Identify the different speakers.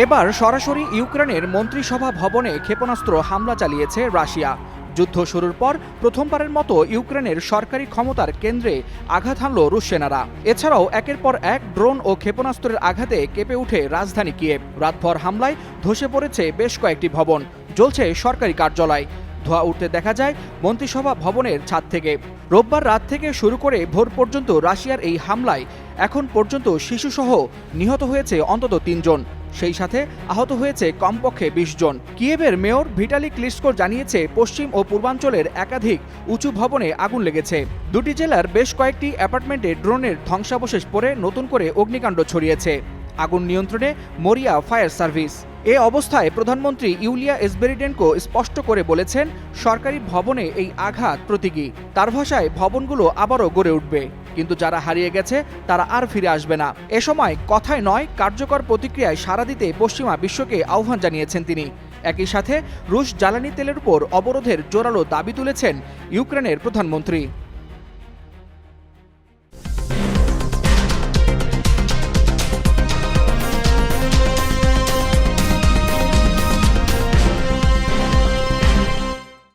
Speaker 1: এবার সরাসরি ইউক্রেনের মন্ত্রিসভা ভবনে ক্ষেপণাস্ত্র হামলা চালিয়েছে রাশিয়া। যুদ্ধ শুরুর পর প্রথমবারের মতো ইউক্রেনের সরকারি ক্ষমতার কেন্দ্রে আঘাত হানল রুশ সেনারা। এছাড়াও একের পর এক ড্রোন ও ক্ষেপণাস্ত্রের আঘাতে কেঁপে উঠে রাজধানী কিয়েভ। রাতভর হামলায় ধসে পড়েছে বেশ কয়েকটি ভবন, জ্বলছে সরকারি কার্যালয়। ধোঁয়া উঠতে দেখা যায় মন্ত্রিসভা ভবনের ছাদ থেকে। রোববার রাত থেকে শুরু করে ভোর পর্যন্ত রাশিয়ার এই হামলায় এখন পর্যন্ত শিশুসহ নিহত হয়েছে অন্তত তিনজন। সেই সাথে আহত হয়েছে কমপক্ষে বিশ জন। কিয়েভের মেয়র ভিটালি ক্লিস্কো জানিয়েছে, পশ্চিম ও পূর্বাঞ্চলের একাধিক উঁচু ভবনে আগুন লেগেছে। দুটি জেলার বেশ কয়েকটি অ্যাপার্টমেন্টে ড্রোনের ধ্বংসাবশেষ পড়ে নতুন করে অগ্নিকাণ্ড ছড়িয়েছে। আগুন নিয়ন্ত্রণে মরিয়া ফায়ার সার্ভিস। এ অবস্থায় প্রধানমন্ত্রী ইউলিয়া এসবেরিডেনকো স্পষ্ট করে বলেছেন, সরকারি ভবনে এই আঘাত প্রতীকী। তার ভাষায় ভবনগুলো আবারও গড়ে উঠবে। কিন্তু যারা হারিয়ে গেছে, তারা আর ফিরে আসবে না। এ সময় কথায় নয়, কার্যকর প্রতিক্রিয়ায় সাড়া দিতে পশ্চিমা বিশ্বকে আহ্বান জানিয়েছেন তিনি। একই সাথে রুশ জ্বালানি তেলের উপর অবরোধের জোরালো দাবি তুলেছেন ইউক্রেনের প্রধানমন্ত্রী।